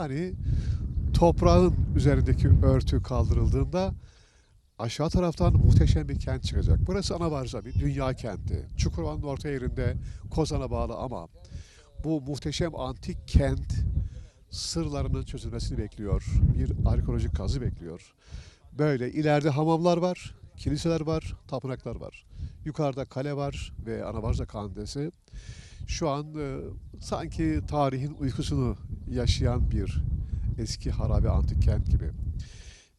Hani toprağın üzerindeki örtü kaldırıldığında aşağı taraftan muhteşem bir kent çıkacak. Burası Anavarza bir dünya kenti. Çukurova'nın orta yerinde Kozan'a bağlı ama bu muhteşem antik kent sırlarının çözülmesini bekliyor. Bir arkeolojik kazı bekliyor. Böyle ileride hamamlar var, kiliseler var, tapınaklar var. Yukarıda kale var ve Anavarza Kandesi. Şu an e, sanki tarihin uykusunu yaşayan bir eski harabe antik kent gibi.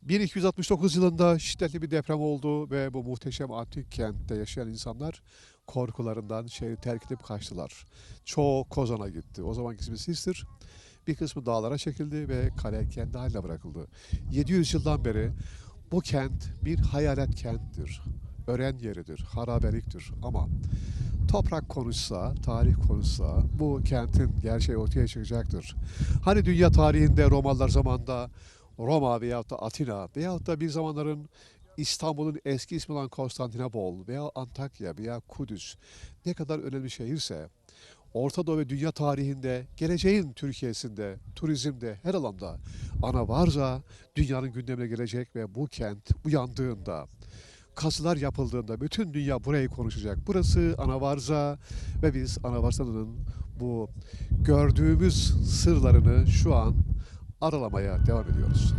1269 yılında şiddetli bir deprem oldu ve bu muhteşem antik kentte yaşayan insanlar korkularından şehri terk edip kaçtılar. Çoğu Kozan'a gitti. O zamanki ismi Sistir. Bir kısmı dağlara çekildi ve kale kendi haline bırakıldı. 700 yıldan beri bu kent bir hayalet kenttir. Ören yeridir, harabeliktir ama toprak konuşsa, tarih konuşsa bu kentin gerçeği ortaya çıkacaktır. Hani dünya tarihinde Romalılar zamanında Roma veyahut da Atina veyahut da bir zamanların İstanbul'un eski ismi olan Konstantinopol veya Antakya veya Kudüs ne kadar önemli şehirse Orta Doğu ve dünya tarihinde, geleceğin Türkiye'sinde, turizmde, her alanda ana varza dünyanın gündemine gelecek ve bu kent uyandığında, kazılar yapıldığında bütün dünya burayı konuşacak. Burası Anavarza ve biz Anavarza'nın bu gördüğümüz sırlarını şu an aralamaya devam ediyoruz.